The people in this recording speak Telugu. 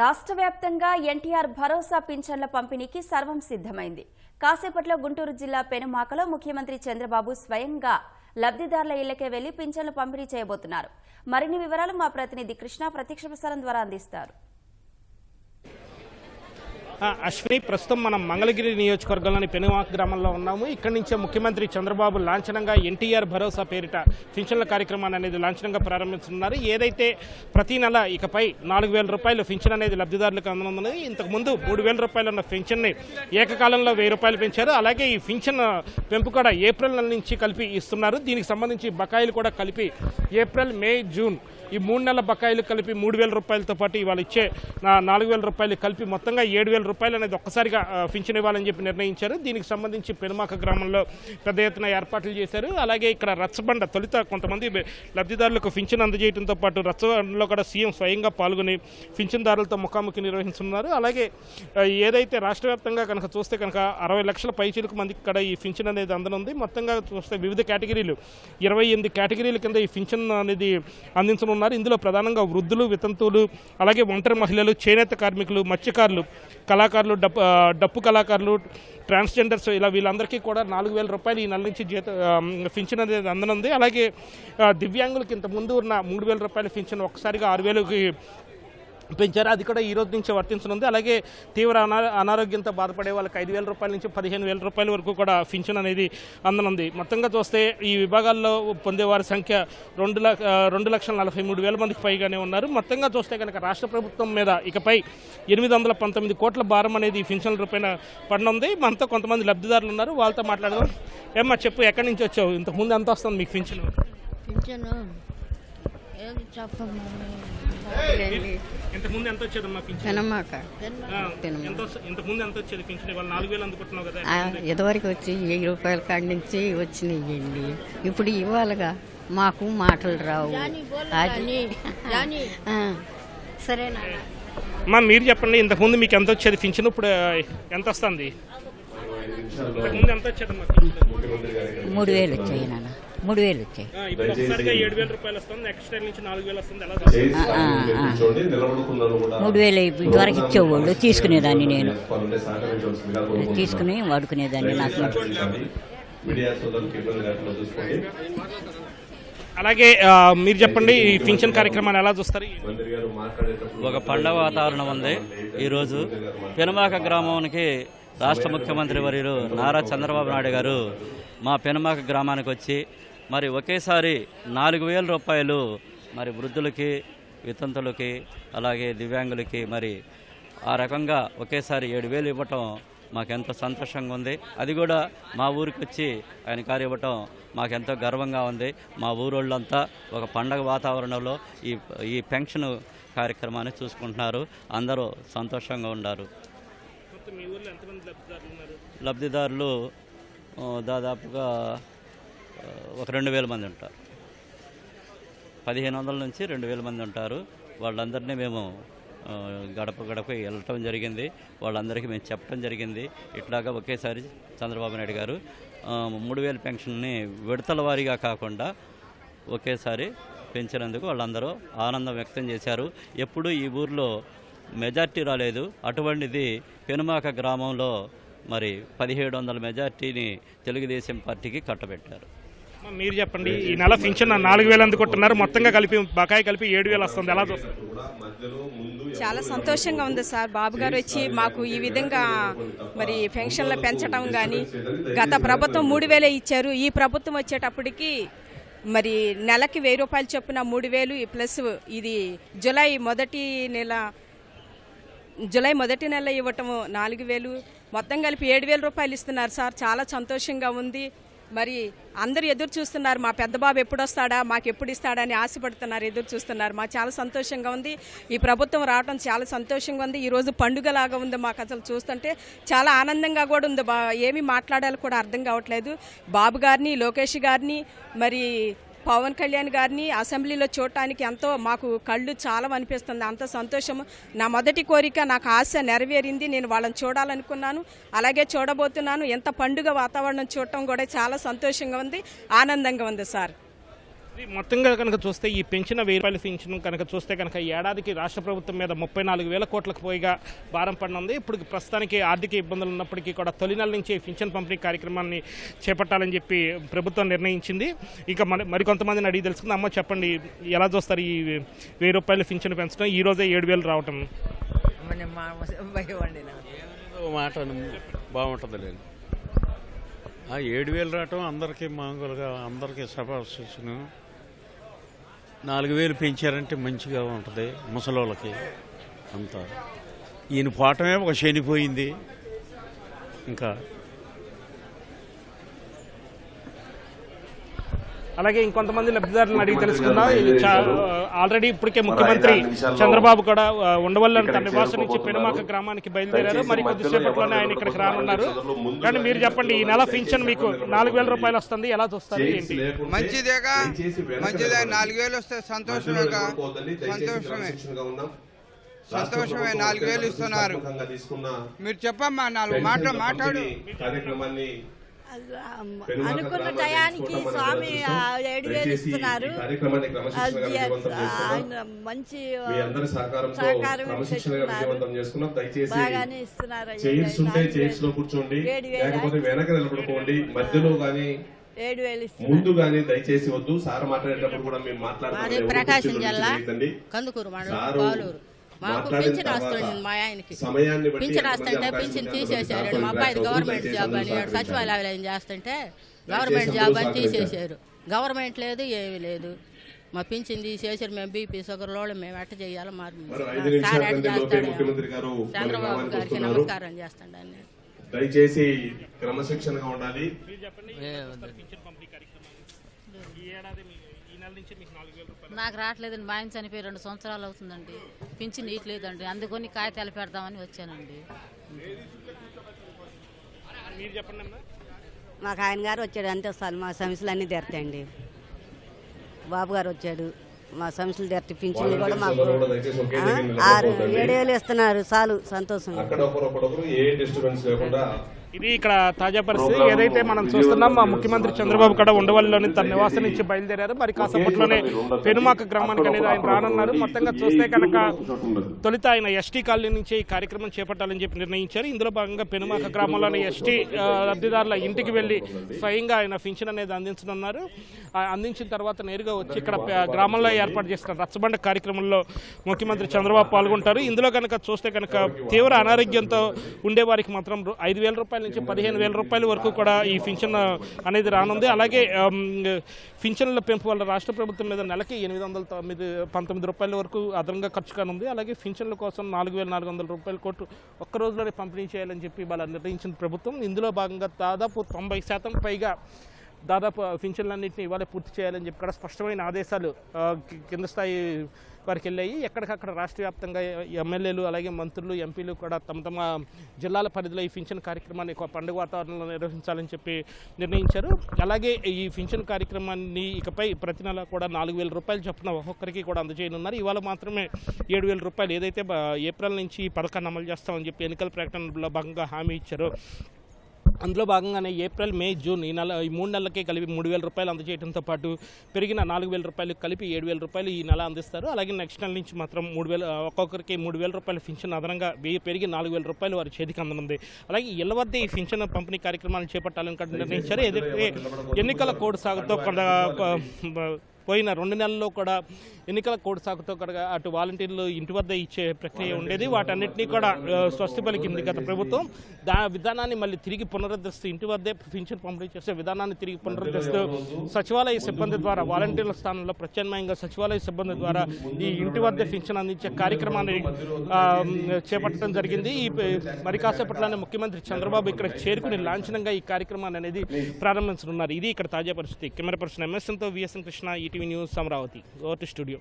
రాష్ట్ర వ్యాప్తంగా ఎన్టీఆర్ భరోసా పింఛన్ల పంపిణీకి సర్వం సిద్ధమైంది. కాసేపట్లో గుంటూరు జిల్లా పెనుమాకలో ముఖ్యమంత్రి చంద్రబాబు స్వయంగా లబ్ధిదారుల ఇళ్ళకే వెళ్ళి పింఛన్లు పంపిణీ చేయబోతున్నారు. మరిన్ని వివరాలు మా ప్రతినిధి కృష్ణ ప్రత్యక్ష ప్రసారం ద్వారా అందిస్తారు. అశ్విని ప్రస్తుతం మనం మంగళగిరి నియోజకవర్గంలోని పెనుమాక్ గ్రామంలో ఉన్నాము. ఇక్కడి నుంచే ముఖ్యమంత్రి చంద్రబాబు లాంఛనంగా ఎన్టీఆర్ భరోసా పేరిట పింఛన్ల కార్యక్రమాన్ని అనేది లాంఛనంగా ప్రారంభిస్తున్నారు. ఏదైతే ప్రతి నెల ఇకపై నాలుగు వేల రూపాయలు పింఛన్ అనేది లబ్ధిదారులకు అందనున్నది ఇంతకు ముందు మూడు వేల రూపాయలు ఉన్న పింఛన్ని ఏకకాలంలో వెయ్యి రూపాయలు పెంచారు. అలాగే ఈ పింఛన్ పెంపు కూడా ఏప్రిల్ నెల నుంచి కలిపి ఇస్తున్నారు. దీనికి సంబంధించి బకాయిలు కూడా కలిపి ఏప్రిల్ మే జూన్ ఈ మూడు నెలల బకాయిలు కలిపి మూడు వేల రూపాయలతో పాటు ఇవాళ ఇచ్చే నాలుగు వేల రూపాయలు కలిపి మొత్తంగా ఏడు వేల రూపాయలు అనేది ఒక్కసారిగా పింఛన్ ఇవ్వాలని చెప్పి నిర్ణయించారు. దీనికి సంబంధించి పెనుమాక గ్రామంలో పెద్ద ఎత్తున ఏర్పాట్లు చేశారు. అలాగే ఇక్కడ రచ్చబండ తొలుత కొంతమంది లబ్ధిదారులకు పింఛన్ అందజేయడంతో పాటు రచ్చబండలో కూడా సీఎం స్వయంగా పాల్గొని పింఛన్దారులతో ముఖాముఖి నిర్వహిస్తున్నారు. అలాగే ఏదైతే రాష్ట్ర వ్యాప్తంగా కనుక చూస్తే కనుక అరవై లక్షల పైచీలకు మందికి ఇక్కడ ఈ పింఛన్ అనేది అందనుంది. మొత్తంగా చూస్తే వివిధ కేటగిరీలు ఇరవై ఎనిమిది కేటగిరీల కింద ఈ పింఛన్ అనేది అందించనున్నారు. ఇందులో ప్రధానంగా వృద్ధులు వితంతువులు అలాగే ఒంటరి మహిళలు చేనేత కార్మికులు మత్స్యకారులు కళాకారులు డప్పు డప్పు కళాకారులు ట్రాన్స్జెండర్స్ ఇలా వీళ్ళందరికీ కూడా నాలుగు వేల రూపాయలు ఈ నెల నుంచి జీత ఫించన్ అనేది అందనుంది. అలాగే దివ్యాంగులకి ఇంతకుముందు ముందు ఉన్న మూడు వేల రూపాయల ఫించన్ ఒకసారిగా ఆరు వేలకి పెంచారు. అది కూడా ఈ రోజు నుంచి వర్తించనుంది. అలాగే తీవ్ర అనారోగ్యంతో బాధపడే వాళ్ళకి ఐదు వేల రూపాయల నుంచి పదిహేను వేల రూపాయల వరకు కూడా పింఛన్ అనేది అందనుంది. మొత్తంగా చూస్తే ఈ విభాగాల్లో పొందేవారి సంఖ్య రెండు లక్ష రెండు లక్షల నలభై మూడు వేల మందికి పైగానే ఉన్నారు. మొత్తంగా చూస్తే కనుక రాష్ట్ర ప్రభుత్వం మీద ఇకపై ఎనిమిది వందల పంతొమ్మిది కోట్ల భారం అనేది పింఛన్ల రూపాయన పడనుంది. మనతో కొంతమంది లబ్ధిదారులు ఉన్నారు. వాళ్ళతో మాట్లాడదాం. ఏమ్మా చెప్పు ఎక్కడి నుంచి వచ్చావు? ఇంతకుముందు ఎంత వస్తుంది మీకు పింఛన్? పింఛను ఇంతకుముందు ఎంత వచ్చేదమ్మా పింఛన్? పెనమాక ఇంతకుముందు ఎంత వచ్చేది పింఛన్? ఇవాళ నాలుగు వేలు అందుకుంటున్నావు కదా ఇదివరకు వచ్చి వెయ్యి రూపాయల కాడి నుంచి వచ్చినాయండి. ఇప్పుడు ఇవ్వాలిగా. మాకు మాటలు రావు. అది సరేనా? అమ్మా మీరు చెప్పండి ఇంతకుముందు మీకు ఎంత వచ్చేది పింఛన్? ఇప్పుడు ఎంత వస్తుంది? ఇంతకుముందు ఎంత వచ్చేదమ్మా మూడు వేలు వచ్చాయి నాన్న. మూడు వేలు వచ్చాయి. ఆ, ఇప్పుడు ఒకసారిగా ఏడు వేల రూపాయలు వస్తుంది నెక్స్ట్ ఇయర్ నుంచి నాలుగు వేలు వస్తుంది ఎలా చూస్తారు? మూడు వేలు ఇదివరకు ఇచ్చేవాళ్ళు తీసుకునేదాన్ని నేను. తీసుకుని వాడుకునేదాన్ని నాకు అలాగే మీరు చెప్పండి ఈ పింఛన్ కార్యక్రమాన్ని ఎలా చూస్తారు? ఒక పండగ వాతావరణం ఉంది. ఈరోజు పెనుమాక గ్రామానికి రాష్ట్ర ముఖ్యమంత్రి వర్యులు నారా చంద్రబాబు నాయుడు గారు మా పెనుమాక గ్రామానికి వచ్చి మరి ఒకేసారి నాలుగు వేల రూపాయలు మరి వృద్ధులకి వితంతులకి అలాగే దివ్యాంగులకి మరి ఆ రకంగా ఒకేసారి ఏడు వేలు ఇవ్వటం మాకెంతో సంతోషంగా ఉంది. అది కూడా మా ఊరికి వచ్చి ఆయన కారు ఇవ్వటం మాకెంతో గర్వంగా ఉంది. మా ఊరోళ్ళంతా ఒక పండగ వాతావరణంలో ఈ ఈ పెన్షన్ కార్యక్రమాన్ని చూసుకుంటున్నారు. అందరూ సంతోషంగా ఉన్నారు. లబ్ధిదారులు దాదాపుగా ఒక రెండు వేల మంది ఉంటారు. పదిహేను వందల నుంచి రెండు వేల మంది ఉంటారు. వాళ్ళందరినీ మేము గడప గడప వెళ్ళటం జరిగింది. వాళ్ళందరికీ మేము చెప్పడం జరిగింది. ఇట్లాగా ఒకేసారి చంద్రబాబు నాయుడు గారు మూడు వేల పెన్షన్ని విడతల వారీగా కాకుండా ఒకేసారి పెంచినందుకు వాళ్ళందరూ ఆనందం వ్యక్తం చేశారు. ఎప్పుడూ ఈ ఊర్లో మెజార్టీ రాలేదు. అటువంటిది పెనుమాక గ్రామంలో మరి పదిహేడు వందల మెజార్టీని తెలుగుదేశం పార్టీకి కట్టబెట్టారు. మీరు చెప్పండి. ఈ నెల పింఛన్ నాలుగు వేలు అందుకుంటున్నారు. మొత్తంగా కలిపి బకాయి కలిపి ఏడు వేలు వస్తుంది. ఎలా చూస్తారు? చాలా సంతోషంగా ఉంది సార్. బాబు గారు వచ్చి మాకు ఈ విధంగా మరి పెన్షన్లు పెంచడం కానీ గత ప్రభుత్వం మూడు వేలే ఇచ్చారు. ఈ ప్రభుత్వం వచ్చేటప్పటికి మరి నెలకి వెయ్యి రూపాయలు చొప్పున మూడు వేలు ప్లస్ ఇది జులై మొదటి నెల జులై మొదటి నెల ఇవ్వటము నాలుగు వేలు. మొత్తం కలిపి ఏడు వేల రూపాయలు ఇస్తున్నారు సార్. చాలా సంతోషంగా ఉంది. మరి అందరు ఎదురు చూస్తున్నారు మా పెద్ద బాబు ఎప్పుడు వస్తాడా మాకు ఎప్పుడు ఇస్తాడా అని ఆశపడుతున్నారు ఎదురు చూస్తున్నారు. మాకు చాలా సంతోషంగా ఉంది. ఈ ప్రభుత్వం రావడం చాలా సంతోషంగా ఉంది. ఈరోజు పండుగలాగా ఉంది మాకు అసలు చూస్తుంటే. చాలా ఆనందంగా కూడా ఉంది. బా ఏమి మాట్లాడాలి కూడా అర్థం కావట్లేదు. బాబు గారిని లోకేష్ గారిని మరి పవన్ కళ్యాణ్ గారిని అసెంబ్లీలో చూడటానికి ఎంతో మాకు కళ్ళు చాలా అనిపిస్తుంది. అంత సంతోషము. నా మొదటి కోరిక నాకు ఆశ నెరవేరింది. నేను వాళ్ళని చూడాలనుకున్నాను. అలాగే చూడబోతున్నాను. ఎంత పండుగ వాతావరణం చూడటం కూడా చాలా సంతోషంగా ఉంది. ఆనందంగా ఉంది సార్. మొత్తంగా కనుక చూస్తే ఈ పెంచిన వెయ్యి రూపాయల పెన్షన్ కనుక చూస్తే కనుక ఏడాదికి రాష్ట్ర ప్రభుత్వం మీద ముప్పై నాలుగు వేల కోట్లకు పైగా భారం పడినుంది. ఇప్పుడు ప్రస్తుతానికి ఆర్థిక ఇబ్బందులు ఉన్నప్పటికీ కూడా తొలి నెల నుంచి పెన్షన్ పంపిణీ కార్యక్రమాన్ని చేపట్టాలని చెప్పి ప్రభుత్వం నిర్ణయించింది. ఇంకా మరి మరికొంతమందిని అడిగి తెలుసుకుంది. అమ్మ చెప్పండి ఎలా చూస్తారు ఈ వెయ్యి రూపాయల పెన్షన్ పెంచడం? ఈ రోజే ఏడు వేలు రావటం. మాట బాగుంటుంది లేదు ఆ ఏడు వేలు రావటం అందరికీ మామూలుగా అందరికీ సభాను నాలుగు వేలు పెంచారంటే మంచిగా ఉంటుంది ముసలోళ్ళకి అంతా. ఈయన పోవటమే ఒక చనిపోయింది ఇంకా అలాగే ఇంకొంతమంది లబ్ధిదారులను అడిగి తెలుసుకుందాం. చా- ఆల్రెడీ ఇప్పటికే ముఖ్యమంత్రి చంద్రబాబు కూడా ఆ, ఉండవల్లి తన నివాసం నుంచి పెనుమాక గ్రామానికి బయలుదేరారు. మరి కొద్దిసేపట్లోనే ఆయన ఇక్కడికి రానున్నారు. కానీ మీరు చెప్పండి ఈ నెల పింఛన్ మీకు నాలుగు వేల రూపాయలు వస్తుంది? ఎలా చూస్తారు ఏంటి? మంచిదేగా మంచిదే నాలుగు వేలు వస్తే సంతోషమేగా సంతోషమే. సంతోషమే నాలుగు వేలు ఇస్తున్నారు. మీరు చెప్పమ్మా నాలుగు మాటలు మాట్లాడు. కార్యక్రమాన్ని అనుకున్న టయానికి స్వామి ఏడు వేలు ఇస్తున్నారు మంచి మీ అందరి సహకారంతో సహకారం బాగానే ఇస్తున్నారు అయ్యా. చైర్స్ ఉంటే నాలుగు చైర్స్లో వేలు. కూర్చోండి లేకపోతే వెనక నిలబడుకోండి. మధ్యలో గానీ ఏడు వేలు ఇస్తున్నారు. ముందు గానీ దయచేసి వద్దు. సార్ మాట్లాడేటప్పుడు కూడా మేము ప్రకాశం జిల్లా కందుకూరు మండలం మాకు పింఛన్ వస్తుంది మా ఆయనకి. పింఛన్ వస్తుంటే పింఛన్ అంతమంది మా అబ్బాయిది దాంట్లో గవర్నమెంట్ జాబ్ అని అందరూ సచివాలయం చేస్తుంటే గవర్నమెంట్ జాబ్ అని. తీసేశారు. గవర్నమెంట్ లేదు ఏమీ లేదు. మా పింఛన్ తీసేసారు మేము బీపీ షుగర్లో మేము ఎట్ట చేయాలో నిమిషాల సార్ ఎట్ట చేస్తాడు. ముఖ్యమంత్రి గారు మన చంద్రబాబు గారికి. నమస్కారం చేస్తాడు అన్నీ దయచేసి క్రమశిక్షణగా ఉండాలి. నెల నుంచి మీకు నాలుగు వేల రూపాయలు నాకు రావట్లేదండి మా ఆయన చనిపోయి రెండు సంవత్సరాలు అవుతుందండి. పింఛన్ ఇయట్లేదండి అందుకని కాగితాలు పెడదామని వచ్చానండి. మీరు చెప్పండి అమ్మా మాకు ఆయన గారు వచ్చాడు. అంతే వస్తాను మా సమస్యలు అన్నీ తీరుతాయండి. బాబు గారు వచ్చాడు. మా సమస్యలు తీర్చి పింఛన్లు కూడా మాకు ఆరు నిలబడుకోవద్దండి. ఏడు వేలు ఇస్తున్నారు చాలు సంతోషం. అక్కడ ఒకరు ఒకరొకరు ఏ డిస్టర్బెన్స్ లేకుండా ఇది ఇక్కడ తాజా పరిస్థితి. ఏదైతే మనం చూస్తున్నాం మా ముఖ్యమంత్రి చంద్రబాబు కూడా ఉండవల్లిలోని తన నివాసం నుంచి బయలుదేరారు. మరి కాసేపట్లోనే పెనుమాక గ్రామానికి అనేది ఆయన రానున్నారు. మొత్తంగా చూస్తే కనుక తొలుత ఆయన ఎస్టీ కాలనీ నుంచి ఈ కార్యక్రమం చేపట్టాలని చెప్పి నిర్ణయించారు. ఇందులో భాగంగా పెనుమాక గ్రామంలోని ఎస్టీ లబ్ధిదారుల ఇంటికి వెళ్ళి స్వయంగా ఆయన పింఛన్ అనేది అందించనున్నారు. అందించిన తర్వాత నేరుగా వచ్చి ఇక్కడ గ్రామంలో ఏర్పాటు చేసిన రచ్చబండ కార్యక్రమంలో ముఖ్యమంత్రి చంద్రబాబు పాల్గొంటారు. ఇందులో కనుక చూస్తే కనుక తీవ్ర అనారోగ్యంతో ఉండే వారికి మాత్రం ఐదు వేల రూపాయల నుంచి పదిహేను వేల రూపాయల వరకు కూడా ఈ పింఛన్ అనేది రానుంది. అలాగే పింఛన్ల పెంపు వల్ల రాష్ట్ర ప్రభుత్వం మీద నెలకి ఎనిమిది వందల తొమ్మిది పంతొమ్మిది రూపాయల వరకు అదనంగా ఖర్చు కానుంది. అలాగే పింఛన్ల కోసం నాలుగు వేల నాలుగు వందల రూపాయల కోట్లు ఒక్క రోజులోనే పంపిణీ చేయాలని చెప్పి వాళ్ళు నిర్ణయించిన ప్రభుత్వం. ఇందులో భాగంగా దాదాపు తొంభై శాతం పైగా దాదాపు పింఛన్లన్నింటినీ ఇవాళ పూర్తి చేయాలని చెప్పి కూడా స్పష్టమైన ఆదేశాలు కింద స్థాయి వారికి వెళ్ళాయి ఎక్కడికక్కడ రాష్ట్ర వ్యాప్తంగా ఎమ్మెల్యేలు అలాగే మంత్రులు ఎంపీలు కూడా తమ తమ జిల్లాల పరిధిలో ఈ ఫించన్ కార్యక్రమాన్ని ఒక పండుగ వాతావరణంలో నిర్వహించాలని చెప్పి నిర్ణయించారు. అలాగే ఈ ఫించన్ కార్యక్రమాన్ని ఇకపై ప్రతి నెల కూడా నాలుగు వేల రూపాయలు చొప్పున ఒక్కొక్కరికి కూడా అందజేయనున్నారు. ఇవాళ మాత్రమే ఏడు వేల రూపాయలు ఏదైతే ఏప్రిల్ నుంచి ఈ పథకాన్ని అమలు చేస్తామని చెప్పి ఎన్నికల ప్రకటనలో భాగంగా హామీ ఇచ్చారు. అందులో భాగంగానే ఏప్రిల్ మే జూన్ ఈ నెల ఈ మూడు నెలలకే కలిపి మూడు వేల రూపాయలు అందజేయడంతో పాటు పెరిగిన నాలుగు వేల రూపాయలు కలిపి ఏడు వేల రూపాయలు ఈ నెల అందిస్తారు. అలాగే నెక్స్ట్ నెల నుంచి మాత్రం మూడు వేల ఒక్కొక్కరికి మూడు వేల రూపాయలు పింఛన్ అదనంగా పెరిగి నాలుగు వేల రూపాయలు వారి చేతికి అందనుంది. అలాగే ఇళ్ళ వద్ద ఈ పింఛన్ పంపిణీ కార్యక్రమాలను చేపట్టాలని నిర్ణయించారు. ఏదైతే ఎన్నికల కోడ్ సాగుతో కొంత పోయిన రెండు నెలల్లో కూడా ఎన్నికల కోడ్ సాకుతో కూడా అటు వాలంటీర్లు ఇంటి వద్ద ఇచ్చే ప్రక్రియ ఉండేది. వాటన్నిటినీ కూడా స్వస్తి పలికింది గత ప్రభుత్వం. దా విధానాన్ని మళ్ళీ తిరిగి పునరుద్ధరిస్తూ ఇంటి వద్దే పింఛన్ పంపిణీ చేసే విధానాన్ని తిరిగి పునరుద్ధరిస్తూ సచివాలయ సిబ్బంది ద్వారా వాలంటీర్ల స్థానంలో ప్రత్యామ్నాయంగా సచివాలయ సిబ్బంది ద్వారా ఈ ఇంటి వద్దే పింఛన్ అందించే కార్యక్రమాన్ని చేపట్టడం జరిగింది. ఈ మరి కాసేపట్లోనే ముఖ్యమంత్రి చంద్రబాబు ఇక్కడ చేరుకుని లాంఛనంగా ఈ కార్యక్రమాన్ని అనేది ప్రారంభించనున్నారు. ఇది ఇక్కడ తాజా పరిస్థితి. Camera person ఎంఎస్ఎన్తో VSN Krishna TV news Amaravati go to studio.